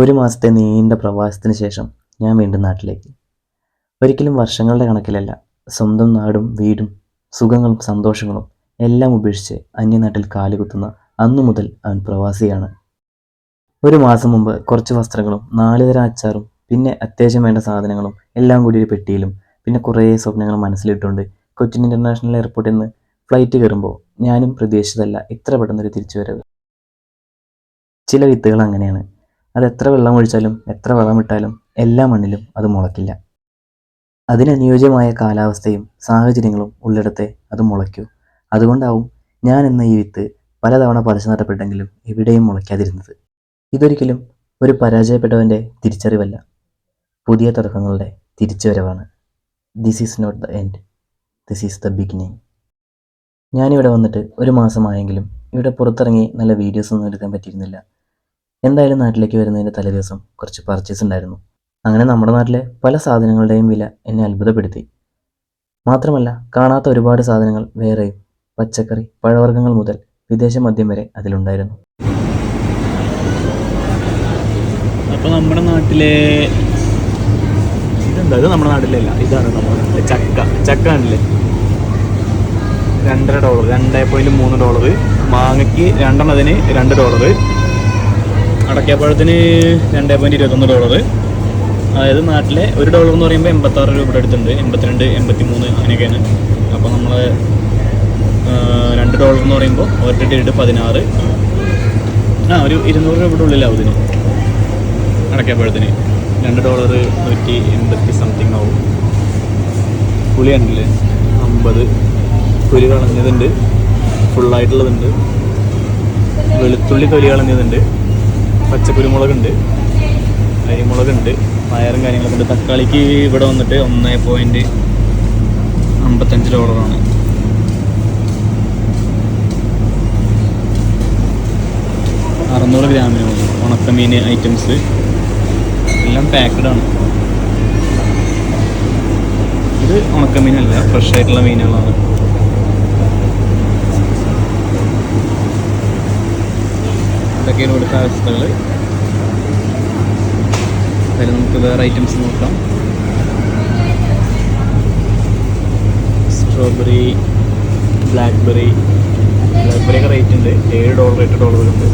ഒരു മാസത്തെ നീണ്ട പ്രവാസത്തിന് ശേഷം ഞാൻ വീണ്ടും നാട്ടിലേക്ക്. ഒരിക്കലും വർഷങ്ങളുടെ കണക്കിലല്ല സ്വന്തം നാടും വീടും സുഖങ്ങളും സന്തോഷങ്ങളും എല്ലാം ഉപേക്ഷിച്ച് അന്യനാട്ടിൽ കാലുകുത്തുന്ന അന്നു മുതൽ അവൻ പ്രവാസിയാണ്. ഒരു മാസം മുമ്പ് കുറച്ച് വസ്ത്രങ്ങളും നാളിതര അച്ചാറും പിന്നെ അത്യാവശ്യം വേണ്ട സാധനങ്ങളും എല്ലാം കൂടി ഒരു പെട്ടിയിലും പിന്നെ കുറേ സ്വപ്നങ്ങൾ മനസ്സിലിട്ടുകൊണ്ട് കൊച്ചിൻ ഇന്റർനാഷണൽ എയർപോർട്ടിൽ നിന്ന് ഫ്ലൈറ്റ് കയറുമ്പോൾ ഞാനും പ്രതീക്ഷിച്ചതല്ല ഇത്ര പെട്ടെന്നൊരു തിരിച്ചുവരവ്. ചില വിത്തുകൾ അങ്ങനെയാണ്. അത് എത്ര വെള്ളം ഒഴിച്ചാലും എത്ര വളമിട്ടാലും എല്ലാ മണ്ണിലും അത് മുളയ്ക്കില്ല. അതിനനുയോജ്യമായ കാലാവസ്ഥയും സാഹചര്യങ്ങളും ഉള്ളിടത്തെ അത് മുളയ്ക്കൂ. അതുകൊണ്ടാവും ഞാൻ എന്ന ഈ വിത്ത് പലതവണ പറിച്ചു നടപ്പെട്ടെങ്കിലും എവിടെയും മുളയ്ക്കാതിരുന്നത്. ഇതൊരിക്കലും ഒരു പരാജയപ്പെട്ടവന്റെ തിരിച്ചറിവല്ല. പുതിയ തുടക്കങ്ങളുടെ തിരിച്ചുവരവാണ്. This is not the end this is the beginning ഞാനിവിടെ വന്നിട്ട് ഒരു മാസമായെങ്കിലും ഇവിടെ പുറത്തിറങ്ങി നല്ല വീഡിയോസ് ഒന്നും എടുക്കാൻ പറ്റിയിരുന്നില്ല. എന്തായാലും നാട്ടിലേക്ക് വരുന്നതിന്റെ തലേദിവസം കുറച്ച് പർച്ചേസ് ഉണ്ടായിരുന്നു. അങ്ങനെ നമ്മുടെ നാട്ടിലെ പല സാധനങ്ങളുടെയും വില എന്നെ അത്ഭുതപ്പെടുത്തി. മാത്രമല്ല കാണാത്ത ഒരുപാട് സാധനങ്ങൾ വേറെയും പച്ചക്കറി പഴവർഗങ്ങൾ മുതൽ വിദേശ മദ്യം വരെ അതിലുണ്ടായിരുന്നു. അപ്പോൾ നമ്മുടെ നാട്ടിലെ ഇതെന്താ? ഇത് നമ്മുടെ നാട്ടിലല്ല ഇതാണ് നമ്മുടെ നാട്ടിലെ ചക്ക. ചക്ക ആണല്ലേ രണ്ടര ഡോളർ രണ്ടേ പോയിന്റ് മൂന്ന് ഡോളർ മാങ്ങയ്ക്ക് രണ്ടെണ്ണത്തിന് രണ്ട് ഡോളർ അടയ്ക്കാപ്പഴത്തിന് രണ്ടേ പോയിന്റ് ഇരുപത്തൊന്ന് ഡോളർ അതായത് നാട്ടിലെ ഒരു ഡോളർ എന്ന് പറയുമ്പോൾ എൺപത്താറ് രൂപയുടെ അടുത്തുണ്ട്. എൺപത്തിരണ്ട് എൺപത്തി മൂന്ന് അങ്ങനെയൊക്കെയാണ് അപ്പോൾ നമ്മൾ രണ്ട് ഡോളർ എന്ന് പറയുമ്പോൾ ഒരൊറ്റ ഡേറ്റ് പതിനാറ്. ആ ഒരു ഇരുന്നൂറ് രൂപയുടെ ഉള്ളിലാവും ഇതിന്. അടയ്ക്കാപ്പഴത്തിന്. രണ്ട് ഡോളർ നൂറ്റി എൺപത്തി സംതിങ് ആവും. പുളിയാണല്ലേ അമ്പത്. തൊലി കളഞ്ഞതുണ്ട്. ഫുള്ളായിട്ടുള്ളതുണ്ട് വെളുത്തുള്ളി തൊലി കളഞ്ഞതുണ്ട്. പച്ചക്കുരുമുളകുണ്ട്. അരിമുളകുണ്ട്. പയറും കാര്യങ്ങളൊക്കെ ഉണ്ട്. തക്കാളിക്ക് ഇവിടെ വന്നിട്ട് ഒന്ന് പോയിന്റ് അമ്പത്തഞ്ച് ഡോളറാണ് അറുന്നൂറ് ഗ്രാമിന് ഉണക്കമീൻ ഐറ്റംസ് എല്ലാം പാക്ക്ഡ് ആണ്. ഇത് ഉണക്കമീനല്ല ഫ്രഷ് ആയിട്ടുള്ള മീനുകളാണ്. ഇതൊക്കെയാണ് ഇവിടുത്തെ അവസ്ഥകൾ അതിൽ നമുക്ക് വേറെ ഐറ്റംസ് നോക്കാം. സ്ട്രോബെറി ബ്ലാക്ക്ബെറി ബ്ലാക്ക്ബെറിയൊക്കെ റേറ്റ് ഉണ്ട്. ഏഴ് ഡോളർ എട്ട് ഡോളർ ഉണ്ട്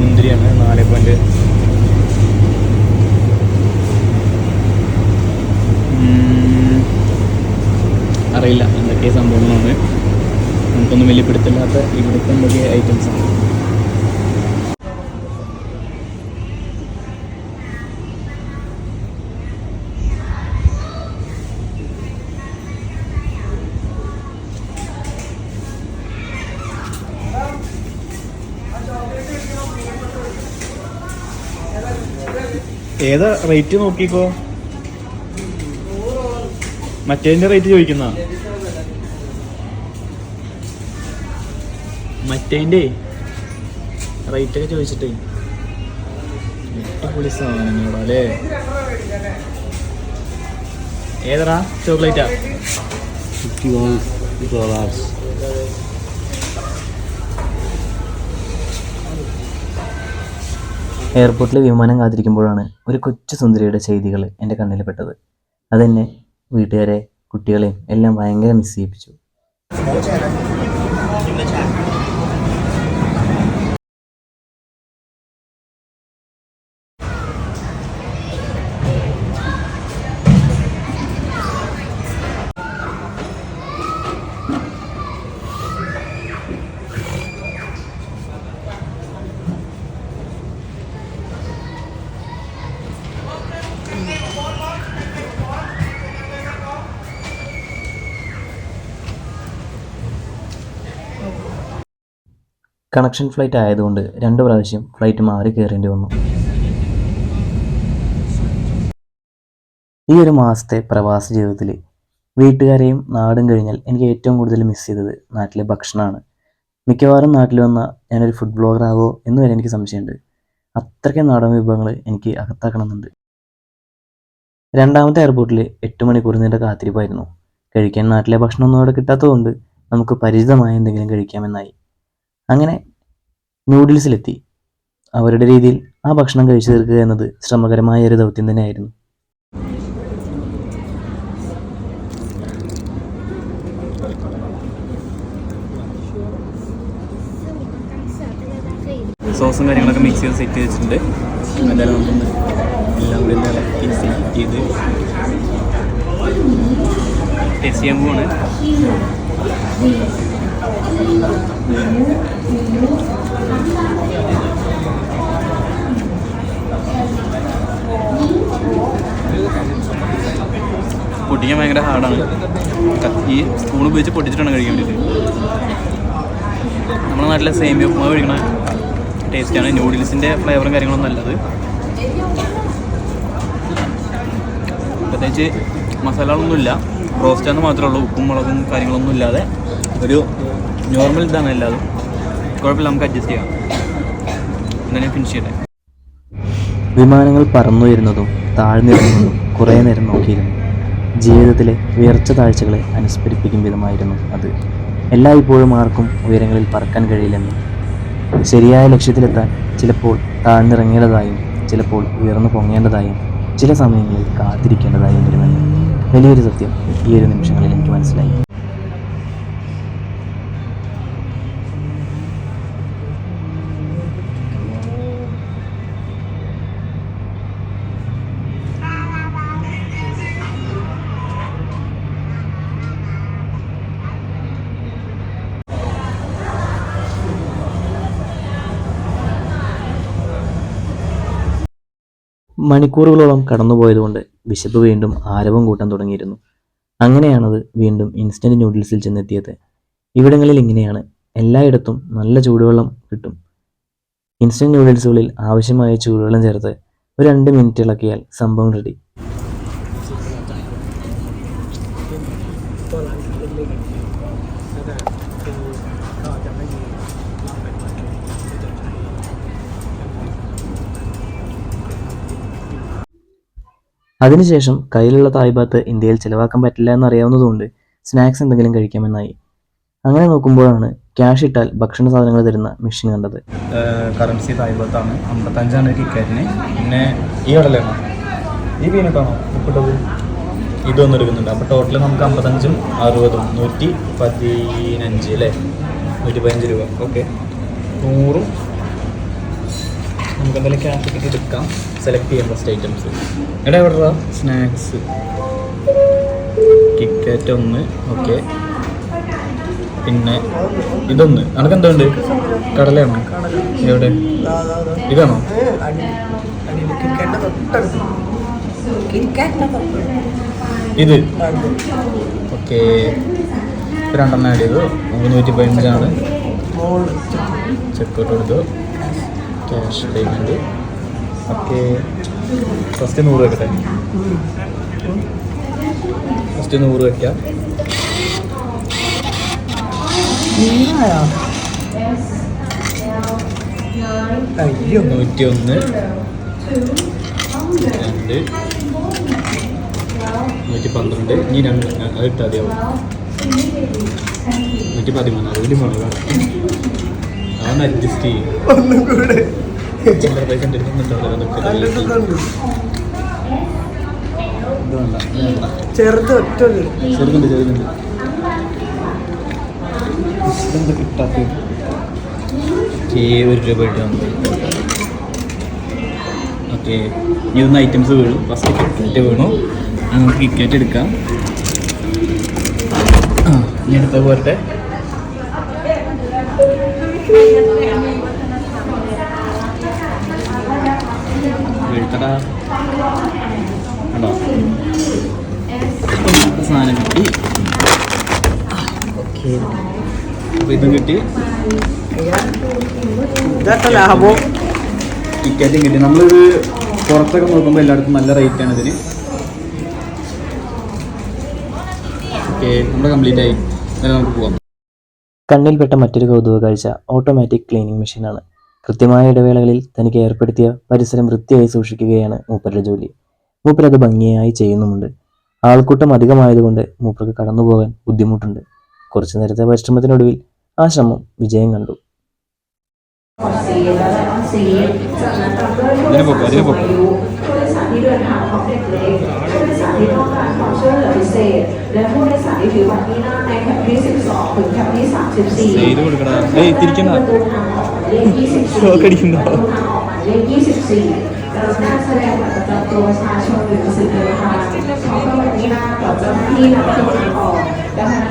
മുന്തിരിയാണ് നാല് പോയിന്റ് അറിയില്ല എന്തൊക്കെ സംഭവങ്ങളാണ്. നമുക്കൊന്നും വലിയ പിടുത്തില്ലാത്ത ഇവിടുത്തെ എന്തൊക്കെ ഐറ്റംസ് ഏതാ റേറ്റ് നോക്കിക്കോ? മറ്റേതിന്റെ റേറ്റ് ചോദിക്കുന്ന? മറ്റേതിന്റെ റേറ്റ് ഒക്കെ ചോദിച്ചിട്ടേ. അടിപൊളി സാധനങ്ങളാ അല്ലേ? ഏതടാ? ചോക്ലേറ്റാ ഫിഫ്റ്റി എയർപോർട്ടിൽ വിമാനം കാത്തിരിക്കുമ്പോഴാണ് ഒരു കൊച്ചു സുന്ദരിയുടെ ചെയ്തികൾ എന്റെ കണ്ണിൽ പെട്ടത് അതെന്നെ വീട്ടുകാരെ കുട്ടികളെയും എല്ലാം ഭയങ്കര മിസ് ചെയ്യിപ്പിച്ചു കണക്ഷൻ ഫ്ലൈറ്റ് ആയതുകൊണ്ട് രണ്ട് പ്രാവശ്യം ഫ്ലൈറ്റ് മാറി കയറേണ്ടി വന്നു. ഈ ഒരു മാസത്തെ പ്രവാസ ജീവിതത്തിൽ വീട്ടുകാരെയും നാടും കഴിഞ്ഞാൽ എനിക്ക് ഏറ്റവും കൂടുതൽ മിസ് ചെയ്തത് നാട്ടിലെ ഭക്ഷണമാണ്. മിക്കവാറും നാട്ടിൽ വന്ന ഞാനൊരു ഫുഡ് ബ്ലോഗർ ആവോ എന്ന് വരെ എനിക്ക് സംശയമുണ്ട്. അത്രയ്ക്ക് നാടൻ വിഭവങ്ങൾ എനിക്ക് അകത്താക്കണമെന്നുണ്ട്. രണ്ടാമത്തെ എയർപോർട്ടിൽ എട്ട് മണിക്കൂർ നീണ്ട കാത്തിരിപ്പായിരുന്നു. കഴിക്കാൻ നാട്ടിലെ ഭക്ഷണമൊന്നും അവിടെ കിട്ടാത്തതുകൊണ്ട് നമുക്ക് പരിചിതമായ എന്തെങ്കിലും കഴിക്കാമെന്നായി. അങ്ങനെ നൂഡിൽസിലെത്തി അവരുടെ രീതിയിൽ ആ ഭക്ഷണം കഴിച്ചു തീർക്കുക എന്നത് ശ്രമകരമായ ഒരു ദൗത്യം തന്നെയായിരുന്നു. സോസും കാര്യങ്ങളൊക്കെ മിക്സ് ചെയ്ത് സെറ്റ് വെച്ചിട്ടുണ്ട് എന്തായാലും എല്ലാം കൂടി എന്താ സെറ്റ് ചെയ്ത് ടേസ്റ്റ് ചെയ്യാൻ പോവാണ്. പൊട്ടിക്കാൻ ഭയങ്കര ഹാർഡാണ് ഈ സ്പൂൺ ഉപയോഗിച്ച് പൊട്ടിച്ചിട്ടാണ് കഴിക്കാൻ വേണ്ടിയിട്ട് നമ്മുടെ നാട്ടിലെ സേമിയ ഉപ്പുമാവ് കഴിക്കണ ടേസ്റ്റാണ് നൂഡിൽസിന്റെ ഫ്ലേവറും കാര്യങ്ങളൊന്നും നല്ലത്. പ്രത്യേകിച്ച് മസാലകളൊന്നുമില്ല. റോസ്റ്റാന്ന് മാത്രമേ ഉള്ളൂ. ഉപ്പും മുളകും കാര്യങ്ങളൊന്നും ഇല്ലാതെ ഒരു നോർമൽ ഇതാണ് എല്ലാതും. കുഴപ്പമില്ല നമുക്ക് അഡ്ജസ്റ്റ് ചെയ്യാം. അങ്ങനെ ഫിനിഷ് ചെയ്യട്ടെ. വിമാനങ്ങൾ പറന്നുയരുന്നതും താഴ്ന്നിറങ്ങുന്നതും കുറേ നേരം നോക്കിയിരുന്നു. ജീവിതത്തിലെ ഉയർച്ച താഴ്ചകളെ അനുസ്മരിപ്പിക്കും വിധമായിരുന്നു അത്. എല്ലായ്പ്പോഴും ആർക്കും ഉയരങ്ങളിൽ പറക്കാൻ കഴിയില്ലെന്നും. ശരിയായ ലക്ഷ്യത്തിലെത്താൻ ചിലപ്പോൾ താഴ്ന്നിറങ്ങേണ്ടതായും ചിലപ്പോൾ ഉയർന്നു പൊങ്ങേണ്ടതായും ചില സമയങ്ങളിൽ കാത്തിരിക്കേണ്ടതായും വരുമെന്ന്. വലിയൊരു സത്യം ഈ ഒരു നിമിഷങ്ങളിൽ എനിക്ക് മനസ്സിലായി. മണിക്കൂറുകളോളം കടന്നുപോയതുകൊണ്ട് വിശപ്പ് വീണ്ടും ആരവം കൂട്ടാൻ തുടങ്ങിയിരുന്നു. അങ്ങനെയാണത് വീണ്ടും ഇൻസ്റ്റന്റ് നൂഡിൽസിൽ ചെന്നെത്തിയത്. ഇവിടങ്ങളിൽ ഇങ്ങനെയാണ്. എല്ലായിടത്തും നല്ല ചൂടുവെള്ളം കിട്ടും. ഇൻസ്റ്റന്റ് നൂഡിൽസുകളിൽ ആവശ്യമായ ചൂടുവെള്ളം ചേർത്ത് ഒരു രണ്ട് മിനിറ്റ് ഇളക്കിയാൽ സംഭവം റെഡി അതിനുശേഷം കയ്യിലുള്ള തായ്പാത്ത് ഇന്ത്യയിൽ ചിലവാക്കാൻ പറ്റില്ല എന്നറിയാവുന്നതുകൊണ്ട് സ്നാക്സ് എന്തെങ്കിലും കഴിക്കാമെന്നായി. അങ്ങനെ നോക്കുമ്പോഴാണ് ക്യാഷ് ഇട്ടാൽ ഭക്ഷണ സാധനങ്ങൾ തരുന്ന മെഷീൻ കണ്ടത്. കറൻസി തായ്പത്താണ് അമ്പത്തഞ്ചാണ് കിക്കറ്റിന് പിന്നെ ഈ കടലാണോ ഈ പീനട്ടാണോ ഉപ്പിട്ടത് ഇതൊന്നും എടുക്കുന്നുണ്ട്. അപ്പോൾ ടോട്ടൽ നമുക്ക് അമ്പത്തഞ്ചും അറുപതും. നൂറ്റി പതിനഞ്ച് അല്ലേ? നൂറ്റി പതിനഞ്ച് രൂപ. ഓക്കെ നൂറും നമുക്ക് ക്യാഷ് ഇട്ടിട്ട് എടുക്കാം. സെലക്ട് ചെയ്യാം ഫസ്റ്റ് ഐറ്റംസ് എടാ എവിടെ സ്നാക്സ് കിക്കറ്റ് ഒന്ന് ഓക്കെ പിന്നെ ഇതൊന്ന്. അനക്ക് എന്തുണ്ട് കടലയാണോ? എവിടെ? ഇതാണോ? ഇത്. ഓക്കെ രണ്ടെണ്ണം ആഡ് ചെയ്തു. നൂറ്റി പതിനഞ്ചാണ് ചെക്ക് ഔട്ട് എടുത്തു. ക്യാഷ് പേയ്മെന്റ് ഓക്കെ ഫസ്റ്റ് നൂറ് വെക്കട്ടെ? ഫസ്റ്റ് നൂറ് വെക്കാം. അയ്യോ നൂറ്റി ഒന്ന് രണ്ട്. നൂറ്റി പന്ത്രണ്ട് ഇനി രണ്ട്. അത് ഇട്ടാൽ മതിയാവും. നൂറ്റി പതിമൂന്ന് അതിലും വേണം അവൻ അഡ്ജസ്റ്റ് ചെയ്യും. ഒന്നും കൂടെ ചെറുത് ഒറ്റ ഒരു ഓക്കെ ഇനി ഒന്ന് ഐറ്റംസ് വീണു ഫസ്റ്റ് കിക്കറ്റ് വീണു നമുക്ക് കിക്കറ്റ് എടുക്കാം. ആ ഇനി പോരട്ടെ. വീഴ്ത്തടാ കണ്ടോ? സാധനം കിട്ടി. അപ്പോൾ ഇതും കിട്ടി. ഇതൊക്കെ ലാഭം? ടിക്കറ്റും കിട്ടി. നമ്മളൊരു പുറത്തൊക്കെ നോക്കുമ്പോൾ എല്ലായിടത്തും നല്ല റേറ്റ് ആണ് ഇതിന്. ഓക്കെ നമ്മൾ കംപ്ലീറ്റ് ആയി. എന്നാലും നമുക്ക് പോവാം. കണ്ണിൽപ്പെട്ട മറ്റൊരു കൗതുക കാഴ്ച ഓട്ടോമാറ്റിക് ക്ലീനിങ് മെഷീനാണ് കൃത്യമായ ഇടവേളകളിൽ തനിക്ക് ഏർപ്പെടുത്തിയ പരിസരം വൃത്തിയായി സൂക്ഷിക്കുകയാണ് മൂപ്പരുടെ ജോലി. മൂപ്പരത് ഭംഗിയായി ചെയ്യുന്നുമുണ്ട്. ആൾക്കൂട്ടം അധികമായതുകൊണ്ട് മൂപ്പർക്ക് കടന്നുപോകാൻ ബുദ്ധിമുട്ടുണ്ട്. കുറച്ചു നേരത്തെ പരിശ്രമത്തിനൊടുവിൽ ആ ശ്രമം വിജയം കണ്ടു. തിരിക്കുന്ന ഷോക്കടിക്കുന്നു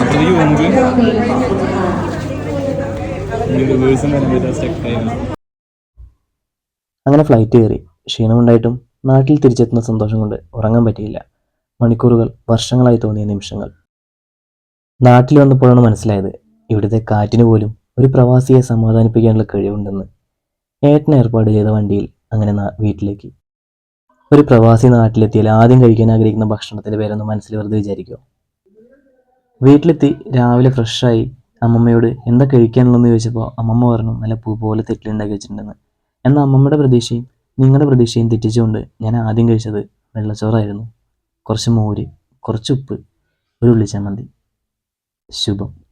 അത്രയും മുമ്പ് അങ്ങനെ ഫ്ലൈറ്റ് കയറി. ക്ഷീണമുണ്ടായിട്ടും നാട്ടിൽ തിരിച്ചെത്തുന്ന സന്തോഷം കൊണ്ട് ഉറങ്ങാൻ പറ്റിയില്ല. മണിക്കൂറുകൾ വർഷങ്ങളായി തോന്നിയ നിമിഷങ്ങൾ. നാട്ടിൽ വന്നപ്പോഴാണ് മനസ്സിലായത് ഇവിടുത്തെ കാറ്റിന് പോലും ഒരു പ്രവാസിയെ സമാധാനിപ്പിക്കാനുള്ള കഴിവുണ്ടെന്ന് ഏട്ടൻ ഏർപ്പാട് ചെയ്ത വണ്ടിയിൽ അങ്ങനെ വീട്ടിലേക്ക്. ഒരു പ്രവാസി നാട്ടിലെത്തിയാൽ ആദ്യം കഴിക്കാൻ ആഗ്രഹിക്കുന്ന ഭക്ഷണത്തിന്റെ പേരൊന്നും മനസ്സിൽ വെറുതെ വിചാരിക്കുക വീട്ടിലെത്തി രാവിലെ ഫ്രഷായി അമ്മമ്മയോട് എന്താ കഴിക്കാനുള്ളതെന്ന് ചോദിച്ചപ്പോൾ അമ്മമ്മ പറഞ്ഞു നല്ല പൂ പോലെ തെറ്റിലുണ്ടാക്കി വെച്ചിട്ടുണ്ടെന്ന്. എന്നാൽ അമ്മമ്മയുടെ പ്രതീക്ഷയും നിങ്ങളുടെ പ്രതീക്ഷയും തെറ്റിച്ചുകൊണ്ട് ഞാൻ ആദ്യം കഴിച്ചത് വെള്ളച്ചോറായിരുന്നു. കുറച്ച് മോര് കുറച്ച് ഉപ്പ് ഒരു മതി ശുഭം.